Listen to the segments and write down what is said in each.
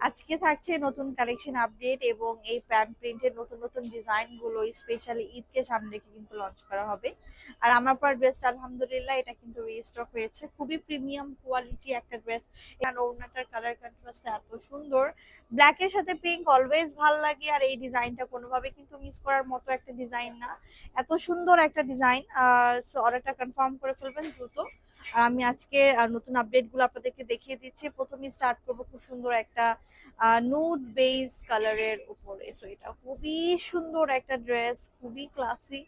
আজকে থাকছে নতুন কালেকশন আপডেট এবং এই প্যান্ট প্রিন্টের নতুন নতুন ডিজাইনগুলো স্পেশালি ঈদকে সামনে রেখে কিন্তু লঞ্চ করা হবে। আর আমার পর ড্রেসটা আলহামদুলিল্লাহ এটা কিন্তু রিস্টক হয়েছে। খুবই প্রিমিয়াম কোয়ালিটি একটা ড্রেস এখানে কালার কন্ট্রাস্ট এত সুন্দর। ব্ল্যাক এর সাথে পিঙ্ক অলওয়েজ ভালো লাগে আর এই ডিজাইনটা কোনোভাবে কিন্তু মিস করার মতো একটা ডিজাইন না। এত সুন্দর একটা ডিজাইন সো অর্ডারটা কনফার্ম করে ফেলবেন দ্রুত। আর আমি আজকে নতুন আপডেটগুলো আপনাদেরকে দেখিয়ে দিচ্ছি। প্রথমে স্টার্ট করব খুব সুন্দর একটা নুড বেস কালারের উপরে। সো এটা খুবই সুন্দর একটা ড্রেস খুবই ক্লাসি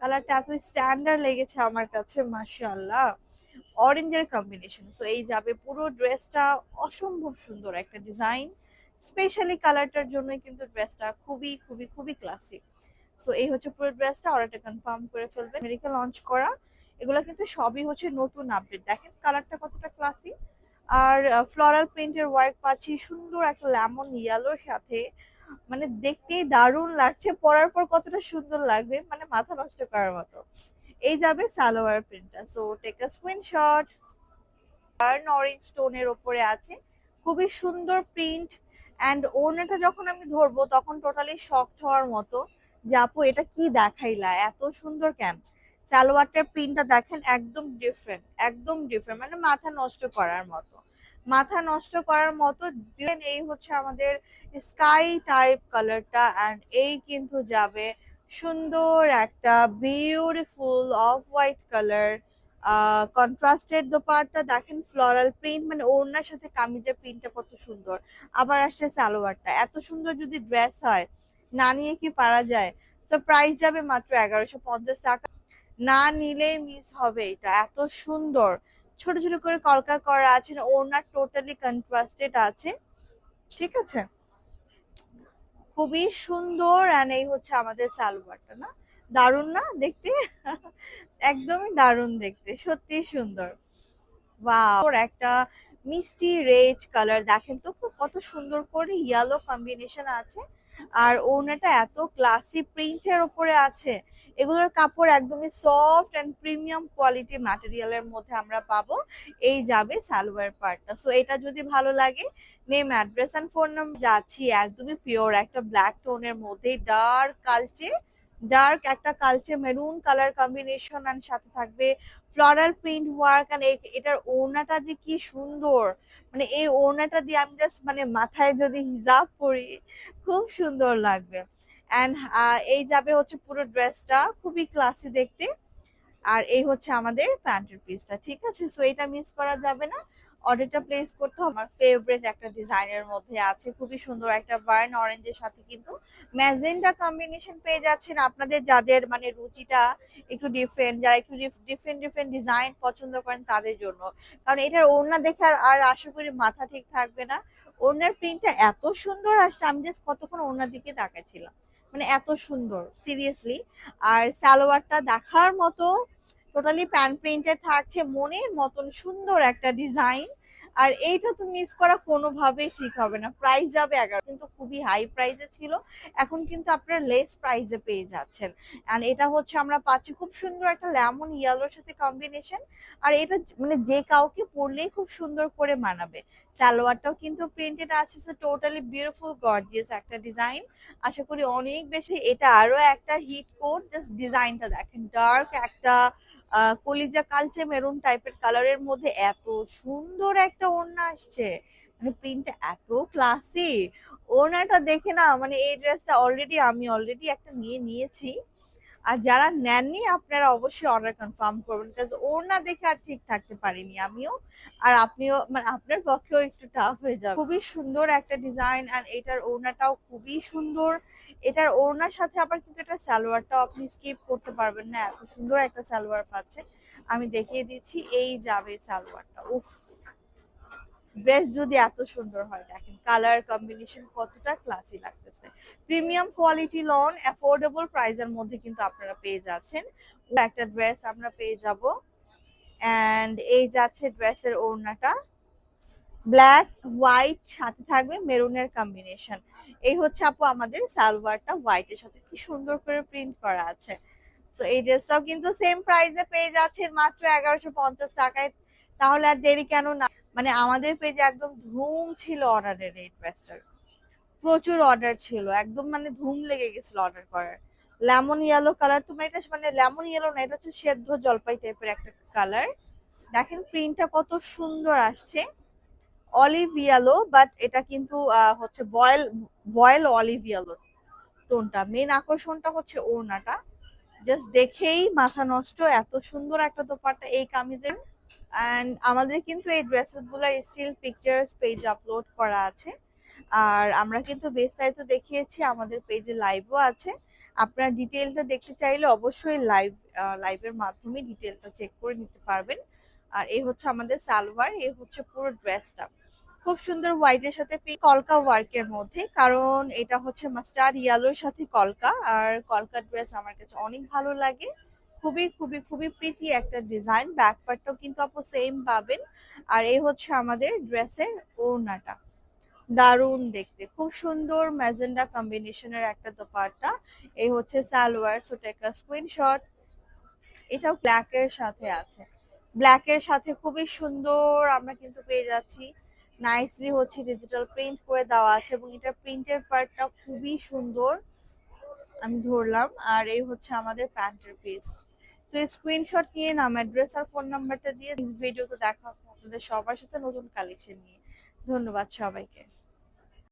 কালারটা এত স্ট্যান্ডার্ড লেগেছে আমার কাছে, মাশাআল্লাহ। অরেঞ্জের কম্বিনেশন সো এই যাবে পুরো ড্রেসটা অসম্ভব সুন্দর একটা ডিজাইন স্পেশালি কালারটার জন্যই কিন্তু ড্রেসটা খুবই খুবই খুবই ক্লাসি সো এই হচ্ছে পুরো ড্রেসটা অর্ডারটা কনফার্ম করে ফেলবেন। আমেরিকা লঞ্চ করা। এগুলো কিন্তু সবই হচ্ছে নতুন আপডেট দেখেন কালারটা কতটা ক্লাসি আর ফ্লোরাল প্রিন্টের ওয়ার্ক পাচ্ছি। সুন্দর একটা লেমন ইয়েলোর সাথে। মানে দেখতেই দারুণ লাগছে। পরার পর কতটা সুন্দর লাগবে। মানে মাথা নষ্ট করার মতো। এই যাবে সালোয়ার প্রিন্টটা so take a screenshot burn orange টোনের ওপরে আছে। খুবই সুন্দর প্রিন্ট অ্যান্ড ওড়নাটা যখন আমি ধরবো, তখন টোটালি শকড হওয়ার মতো যে, আপু, এটা কি দেখাইলা? এত সুন্দর কেন সালোয়ারটার প্রিন্টটা দেখেন একদম ডিফারেন্ট একদম ডিফারেন্ট মানে মাথা নষ্ট করার মতো। মাথা নষ্ট করার মতো এই হচ্ছে আমাদের স্কাই টাইপ কালারটা অ্যান্ড এই কিন্তু যাবে সুন্দর একটা beautiful off white colour contrasted dupatta, দেখেন ফ্লোরাল প্রিন্ট মানে ওড়নার সাথে কামিজের প্রিন্টটা কত সুন্দর। আবার আসছে সালোয়ারটা, এত সুন্দর যদি ড্রেস হয়, না নিয়ে কি পারা যায়? তো প্রাইস যাবে মাত্র এগারোশো পঞ্চাশ টাকা। না নিলে মিস হবে এটা, এত সুন্দর। ছোট ছোট করে কলকা করা আছে ওনার টোটালি কন্ট্রাস্টেড আছে। ঠিক আছে? খুবই সুন্দর অ্যান্ড এই হচ্ছে আমাদের সালোয়ারটা, না? দারুণ না দেখতে? একদমই দারুণ দেখতে সত্যি সুন্দর। ওয়াও একটা মিষ্টি রেড কালার দেখেন তো খুব কত সুন্দর করে ইয়েলো কম্বিনেশন আছে। আর ওড়নাটা এত ক্লাসি প্রিন্টের ওপরে আছে। এগুলোর কাপড় একদমই সফট অ্যান্ড প্রিমিয়াম কোয়ালিটি ম্যাটেরিয়ালের মধ্যে আমরা পাবো। এই যাবে সালোয়ার পার্টটা সো এটা যদি ভালো লাগে name address and phone number যাচ্ছি, একদমই পিওর একটা ব্ল্যাক টোনের মধ্যে ডার্ক কালচে ডার্ক একটা কালচে মেরুন কালার কম্বিনেশন অ্যান্ড সাথে থাকবে ফ্লোরাল প্রিন্ট ওয়ার্ক অ্যান্ড এটার ওড়নাটা যে কি সুন্দর। মানে এই ওড়নাটা দিয়ে আমি জাস্ট মানে মাথায় যদি হিজাব করি খুব সুন্দর লাগবে। অ্যান্ড এই যাবে হচ্ছে পুরো ড্রেসটা, খুবই ক্লাসি দেখতে। আর এই হচ্ছে আমাদের প্যান্টের পিসটা ঠিক আছে? সো এটা মিস করা যাবে না। অর্ডারটা প্লেস করতে আমার ফেভারিট একটা ডিজাইনের মধ্যে আছে। খুবই সুন্দর একটা বার্ন অরেঞ্জের সাথে কিন্তু ম্যাজেন্ডা কম্বিনেশন পেয়ে যাচ্ছেন। আপনাদের যাদের মানে রুচিটা একটু ডিফারেন্ট যারা একটু ডিফারেন্ট ডিফারেন্ট ডিজাইন পছন্দ করেন তাদের জন্য। কারণ এটার ওড়না দেখে আর- আশা করি মাথা ঠিক থাকবে না। ওড়নার প্রিন্টটা এত সুন্দর আসছে, আমি জাস্ট কতক্ষণ ওড়নার দিকে তাকাইছিলাম। মানে এত সুন্দর সিরিয়াসলি আর সালোয়ারটা দেখার মতো টোটালি প্যান্ট প্রিন্টেড থাকছে, মনের মতন সুন্দর একটা ডিজাইন আর এইটা তো মিস করা কোনোভাবেই ঠিক হবে না। প্রাইস যাবে এগারো, কিন্তু খুবই হাই প্রাইসে ছিল। এখন কিন্তু আপনারা লেস প্রাইসে পেয়ে যাচ্ছেন। অ্যান্ড এটা হচ্ছে আমরা পাচ্ছি খুব সুন্দর একটা লেমন ইয়েলোর সাথে কম্বিনেশন আর এটা মানে যে কাউকে পরলেই খুব সুন্দর করে মানাবে। সালোয়ারটাও কিন্তু প্রিন্টেড আছে সো টোটালি বিউটিফুল গর্জিয়াস একটা ডিজাইন আশা করি অনেক বেশি, এটা আরও একটা হিট কোড জাস্ট ডিজাইনটা দেখেন। ডার্ক একটা কলিজা কালচে মেরুন টাইপের কালারের মধ্যে এত সুন্দর একটা ওড়না আসছে। মানে প্রিন্টটা এত ক্লাসি ওড়নাটা দেখে না মানে এই ড্রেসটা অলরেডি আমি অলরেডি একটা নিয়ে নিয়েছি। আর যারা নেননি, আপনারা অবশ্যই অর্ডার কনফার্ম করবেন বিকজ ওড়না দেখে আর ঠিক থাকতে পারিনি আমিও। আর আপনিও মানে আপনার পক্ষেও একটু টাফ হয়ে যাবে। খুবই সুন্দর একটা ডিজাইন আর এটার ওড়নাটাও খুবই সুন্দর। এটার ওড়নার সাথে আবার কিন্তু এটা সালোয়ারটাও আপনি স্কিপ করতে পারবেন না, এত সুন্দর একটা সালোয়ার পাচ্ছেন। আমি দেখিয়ে দিচ্ছি, এই যাবে সালোয়ারটা। উফ! ড্রেস যদি এত সুন্দর হয়, দেখেন কালার কম্বিনেশন কতটা ক্লাসি লাগতেছে। প্রিমিয়াম কোয়ালিটি লন অ্যাফোর্ডেবল প্রাইসের মধ্যে কিন্তু আপনারা পেয়ে যাচ্ছেন। একটা ড্রেস আমরা পেয়ে যাব। অ্যান্ড এই যাচ্ছে ড্রেসের ওড়নাটা। ব্ল্যাক হোয়াইট সাথে থাকবে মেরুনের কম্বিনেশন এই হচ্ছে আপু আমাদের সালোয়ারটা হোয়াইটের সাথে। কি সুন্দর করে প্রিন্ট করা আছে। তো এই ড্রেসটাও কিন্তু সেম প্রাইসে পেয়ে যাচ্ছেন মাত্র এগারোশো পঞ্চাশ টাকায়। তাহলে আর দেরি কেন না। মানে আমাদের পেজে একদম ধুম ছিল অর্ডারের এই ড্রেসটার প্রচুর অর্ডার ছিল, একদম মানে ধুম লেগে গেছিল অর্ডার করার। লেমন ইয়েলো কালার তোমার এটা মানে লেমন ইয়েলো না, এটা হচ্ছে সেদ্ধ জলপাই টাইপের একটা কালার দেখেন প্রিন্টটা কত সুন্দর আসছে। অলিভ ইয়েলো বাট এটা কিন্তু হচ্ছে বয়েল বয়েল অলিভ ইয়েলো টোনটা। মেন আকর্ষণটা হচ্ছে ওড়নাটা। জাস্ট দেখেই মাথা নষ্ট, এত সুন্দর একটা দোপাট্টা এই কামিজের। অ্যান্ড আমাদের কিন্তু এই ড্রেসেসগুলার স্টিল পিকচার্স পেজ আপলোড করা আছে। আর আমরা কিন্তু বিস্তারিত দেখিয়েছি, আমাদের পেজে লাইভও আছে। আপনারা ডিটেলটা দেখতে চাইলে অবশ্যই লাইভ লাইভের মাধ্যমে ডিটেলটা চেক করে নিতে পারবেন। আর এই হচ্ছে আমাদের সালোয়ার, এই হচ্ছে পুরো ড্রেসটা খুব সুন্দর হোয়াইটের সাথে কলকা ওয়ার্কের মধ্যে। কারণ এটা হচ্ছে মাস্টার ইয়েলোর সাথে কলকা। আর কলকা ড্রেস আমার কাছে অনেক ভালো লাগে। খুবই খুবই খুবই প্রীতি একটা ডিজাইন ব্যাক পার্টটাও কিন্তু আপু সেম পাবেন। আর এই হচ্ছে আমাদের ড্রেসের ওড়নাটা। দারুণ দেখতে। খুব সুন্দর ম্যাজেন্ডা কম্বিনেশনের একটা দোপাট্টা। এই হচ্ছে salwar so take a screenshot এটাও ব্ল্যাক এর সাথে আছে। ব্ল্যাক এর সাথে খুবই সুন্দর আমরা কিন্তু পেয়ে যাচ্ছি। নাইসলি হচ্ছে ডিজিটাল প্রিন্ট করে দেওয়া আছে এবং এটা প্রিন্টের পার্টটা খুবই সুন্দর। আমি ধরলাম। আর এই হচ্ছে আমাদের প্যান্টের পিস তো স্ক্রিনশট নিয়ে নাম অ্যাড্রেস আর ফোন নাম্বারটা দিয়ে ভিডিওতে দেখা হবে। আপনাদের সবার সাথে নতুন কালেকশন নিয়ে। ধন্যবাদ সবাইকে।